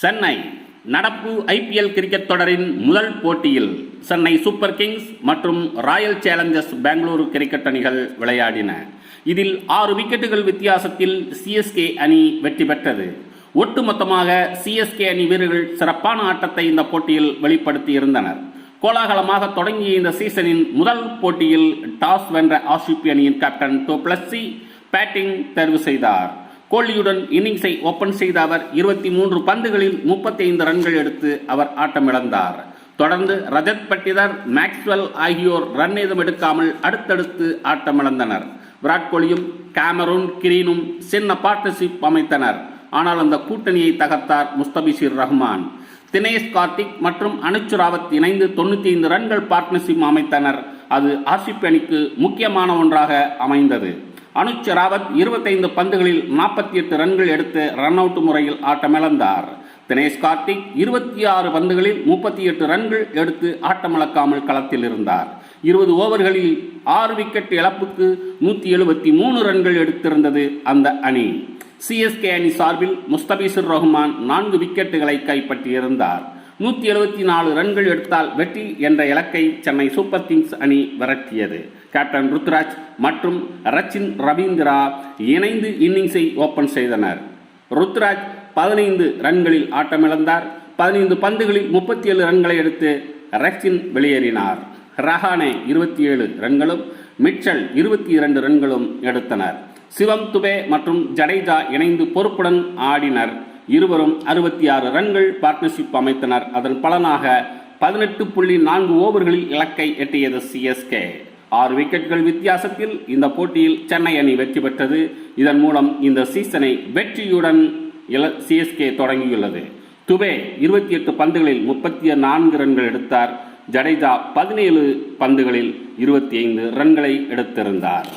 சென்னை நடப்பு IPL cricket தொடரின் முதல் போட்டியில் சென்னை சூப்பர் கிங்ஸ் மற்றும் ராயல் சேலஞ்சர்ஸ் பெங்களூரு கிரிக்கெட் அணிகள் விளையாடின. இதில் ஆறு விக்கெட்டுகள் வித்தியாசத்தில் சிஎஸ்கே அணி வெற்றி பெற்றது. ஒட்டுமொத்தமாக சிஎஸ்கே அணி வீரர்கள் சிறப்பான ஆட்டத்தை இந்த போட்டியில் வெளிப்படுத்தி இருந்தனர் கோலாகலமாக தொடங்கிய இந்த சீசனின் முதல் போட்டியில் டாஸ் வென்ற ஆர்சிபி அணியின் கேப்டன் டோ பிளஸ்ஸி பேட்டிங் தேர்வு செய்தார். கோலியுடன் இன்னிங்ஸை ஓபன் செய்த அவர் இருபத்தி மூன்று பந்துகளில் முப்பத்தி ஐந்து ரன்கள் எடுத்து அவர் ஆட்டமிழந்தார். தொடர்ந்து ரஜத் பட்டிதர் மேக்ஸ்வெல் ஆகியோர் ரன் ஏதும் எடுக்காமல் அடுத்தடுத்து ஆட்டமிழந்தனர். விராட் கோலியும் கேமரூன் கிரீனும் சின்ன பார்ட்னர்ஷிப் அமைத்தனர். ஆனால் அந்த கூட்டணியை தகர்த்தார் முஸ்தபிஷிர் ரஹ்மான். தினேஷ் கார்த்திக் மற்றும் அனுச்சு ராவத் இணைந்து தொண்ணூற்றி ஐந்து ரன்கள் பார்ட்னர்ஷிப் அமைத்தனர். அது ஆசிப் அணிக்கு முக்கியமான ஒன்றாக அமைந்தது. அனுஜ் ராவத் இருபத்தைந்து பந்துகளில் நாற்பத்தி எட்டு ரன்கள் எடுத்து ரன் அவுட் முறையில் ஆட்டமிழந்தார். தினேஷ் கார்த்திக் இருபத்தி ஆறு பந்துகளில் முப்பத்தி எட்டு ரன்கள் எடுத்து ஆட்டமிழக்காமல் களத்தில் இருந்தார். இருபது ஓவர்களில் ஆறு விக்கெட் இழப்புக்கு நூற்றி எழுபத்தி மூணு ரன்கள் எடுத்திருந்தது அந்த அணி. சிஎஸ்கே அணி சார்பில் முஸ்தபிசுர் ரஹ்மான் நான்கு விக்கெட்டுகளை கைப்பற்றியிருந்தார். நூற்றி எழுபத்தி நாலு ரன்கள் எடுத்தால் வெற்றி என்ற இலக்கை சென்னை சூப்பர் கிங்ஸ் அணி விரட்டியது. கேப்டன் ருத்ராஜ் மற்றும் ரச்சின் ரவீந்திரா இணைந்து இன்னிங்ஸை ஓபன் செய்தனர். ருத்ராஜ் பதினைந்து ரன்களில் ஆட்டமிழந்தார். பதினைந்து பந்துகளில் முப்பத்தி ஏழு ரன்களை எடுத்து ரச்சின் வெளியேறினார். ரஹானே இருபத்தி ஏழு ரன்களும் மிட்சல் இருபத்தி இரண்டு ரன்களும் எடுத்தனர். சிவம் துபே மற்றும் ஜடேஜா இணைந்து பொறுப்புடன் ஆடினர். இருவரும் அறுபத்தி ஆறு ரன்கள் பார்ட்னர்ஷிப் அமைத்தனர். அதன் பலனாக பதினெட்டு புள்ளி நான்கு ஓவர்களில் இலக்கை எட்டியது சிஎஸ்கே ஆறு விக்கெட்கள் வித்தியாசத்தில் இந்த போட்டியில் சென்னை அணி வெற்றி பெற்றது. இதன் மூலம் இந்த சீசனை வெற்றியுடன் சிஎஸ்கே தொடங்கியுள்ளது. துபே இருபத்தி எட்டு பந்துகளில் முப்பத்தி நான்கு ரன்கள் எடுத்தார். ஜடேஜா பதினேழு பந்துகளில் இருபத்தி ஐந்து ரன்களை எடுத்திருந்தார்.